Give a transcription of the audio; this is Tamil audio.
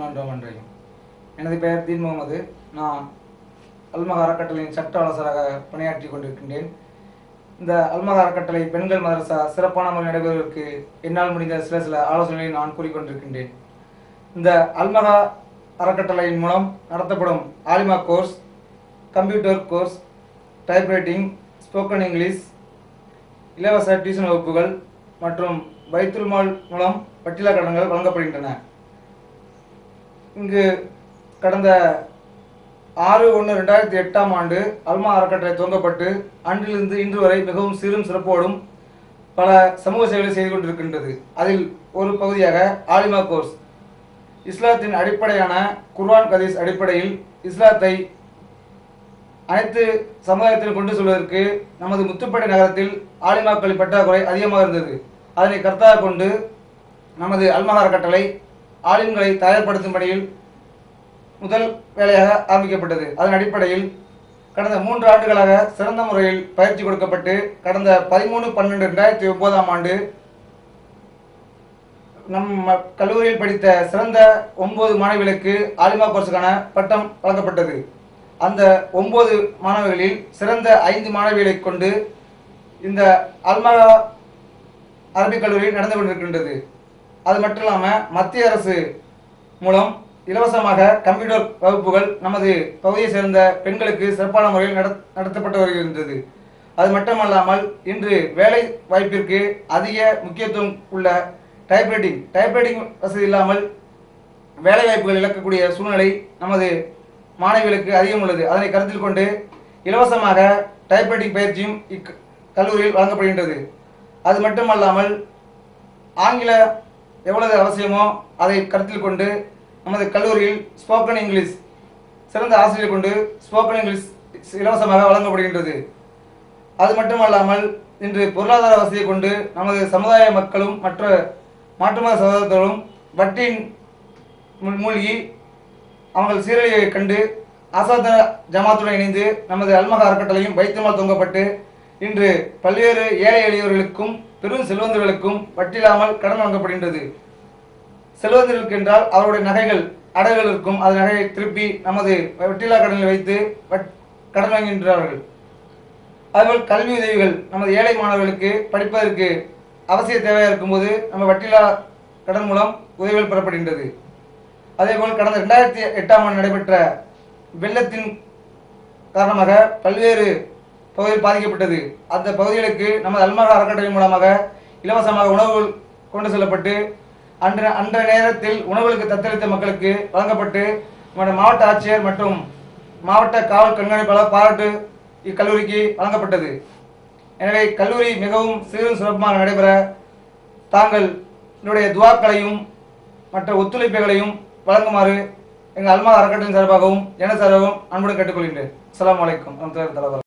நன்றாம் அன்றையும் எனது பெயர் தீன் முகமது. நான் அல்மக அறக்கட்டளையின் சட்ட ஆலோசராக பணியாற்றி கொண்டிருக்கின்றேன். இந்த அல்மக அறக்கட்டளை பெண்கள் மதரசா சிறப்பான முறை நடைபெறுவதற்கு என்னால் முடிந்த சில சில ஆலோசனைகளை நான் கூறிக்கொண்டிருக்கின்றேன். இந்த அல்மகா அறக்கட்டளையின் மூலம் நடத்தப்படும் ஆலிமா course computer course typewriting spoken English இலவச டியூஷன் வகுப்புகள் மற்றும் பைத்துல் மால் மூலம் பட்டியல கடன்கள் வழங்கப்படுகின்றன. இங்கு கடந்த ஆறு ஒன்று ரெண்டாயிரத்தி எட்டாம் ஆண்டு அல்மா அறக்கட்டளை துவங்கப்பட்டு அன்றிலிருந்து இன்று வரை மிகவும் சிறும் சிறப்போடும் பல சமூக சேவைகளை செய்து கொண்டிருக்கின்றது. அதில் ஒரு பகுதியாக ஆலிமா கோர்ஸ். இஸ்லாத்தின் அடிப்படையான குர்வான் கதீஸ் அடிப்படையில் இஸ்லாத்தை அனைத்து சமுதாயத்திலும் கொண்டு செல்வதற்கு நமது முத்துப்பேட்டை நகரத்தில் ஆலிமாக்களின் பற்றாக்குறை அதிகமாக இருந்தது. அதனை கருத்தாக கொண்டு நமது அல்மஹார் கட்டளை ஆலிம்களை தயார்படுத்தும் பணியில் முதல் வேலையாக ஆரம்பிக்கப்பட்டது. அதன் அடிப்படையில் கடந்த மூன்று ஆண்டுகளாக சிறந்த முறையில் பயிற்சி கொடுக்கப்பட்டு கடந்த பதிமூணு பன்னெண்டு ரெண்டாயிரத்தி ஒன்பதாம் ஆண்டு நம் ம- கல்லூரியில் படித்த சிறந்த ஒன்பது மாணவிகளுக்கு ஆலிமா கோர்ஸுக்கான பட்டம் வழங்கப்பட்டது. அந்த ஒன்பது மாணவர்களில் சிறந்த ஐந்து மாணவிகளை கொண்டு இந்த அல்மகா அரபிக் கல்லூரி நடந்து கொண்டிருக்கின்றது. அது மட்டும் இல்லாமல் மத்திய அரசு மூலம் இலவசமாக கம்ப்யூட்டர் வகுப்புகள் நமது பகுதியை சேர்ந்த பெண்களுக்கு சிறப்பான முறையில் நட நடத்தப்பட்டு வருகின்றது. அது மட்டுமல்லாமல் இன்று வேலை வாய்ப்பிற்கு அதிக முக்கியத்துவம் உள்ள டைப்ரைட்டிங் டைப்ரைட்டிங் வசதி இல்லாமல் வேலை வாய்ப்புகள் இழக்கக்கூடிய சூழ்நிலை நமது மாணவிகளுக்கு அதிகம் உள்ளது. அதனை கருத்தில் கொண்டு இலவசமாக டைப்ரைட்டிங் பயிற்சியும் இக் கல்லூரியில் வழங்கப்படுகின்றது. அது மட்டுமல்லாமல் ஆங்கில எவ்வளவு அவசியமோ அதை கருத்தில் கொண்டு நமது கல்லூரியில் ஸ்போக்கன் இங்கிலீஷ் சிறந்த ஆசிரியர் கொண்டு ஸ்போக்கன் இங்கிலீஷ் இலவசமாக வழங்கப்படுகின்றது. அது மட்டுமல்லாமல் இன்று பொருளாதார வசதியை கொண்டு நமது சமுதாய மக்களும் மற்ற மாற்றுமத சகோதரர்களும் வட்டியின் மூழ்கி அவங்கள் சீரழிவை கண்டு ஆசாத ஜமாத்துடன் இணைந்து நமது அல்மக அறக்கட்டளையும் வைத்தியமால் தொங்கப்பட்டு இன்று பல்வேறு ஏழை எளியவர்களுக்கும் பெரும் செல்வந்தர்களுக்கும் வட்டில்லாமல் கடன் வழங்கப்படுகின்றது செல்வந்தர்களுக்கு என்றால் அவருடைய நகைகள் அடகுகள் இருக்கும். அந்த நகையை திருப்பி நமது வட்டில்லா கடனில் வைத்து வட்- கடன் வாங்குகின்றார்கள். அதுபோல் கல்வி உதவிகள் நமது ஏழை மாணவர்களுக்கு படிப்பதற்கு அவசிய தேவையாக இருக்கும்போது நம்ம வட்டில்லா கடன் மூலம் உதவிகள் பெறப்படுகின்றது. அதேபோல் கடந்த ரெண்டாயிரத்தி எட்டாம் ஆண்டு நடைபெற்ற வெள்ளத்தின் காரணமாக பல்வேறு பகுதியில் பாதிக்கப்பட்டது. அந்த பகுதிகளுக்கு நமது அல்மகா அறக்கட்டளை மூலமாக இலவசமாக உணவுகள் கொண்டு செல்லப்பட்டு அன்ற அன்ற நேரத்தில் உணவுகளுக்கு தத்தளித்த மக்களுக்கு வழங்கப்பட்டு நமது மாவட்ட ஆட்சியர் மற்றும் மாவட்ட காவல் கண்காணிப்பாளர் பாராட்டு இக்கல்லூரிக்கு வழங்கப்பட்டது. எனவே கல்லூரி மிகவும் சீரும் சிறப்புமாக நடைபெற தாங்கள் என்னுடைய துவாக்களையும் மற்ற ஒத்துழைப்புகளையும் வழங்குமாறு எங்கள் அல்மா அறக்கட்டளின் சார்பாகவும் எனது சார்பாகவும் அன்புடன் கேட்டுக்கொள்கின்றேன். அஸ்ஸலாமு வலைக்கம் தலைவர்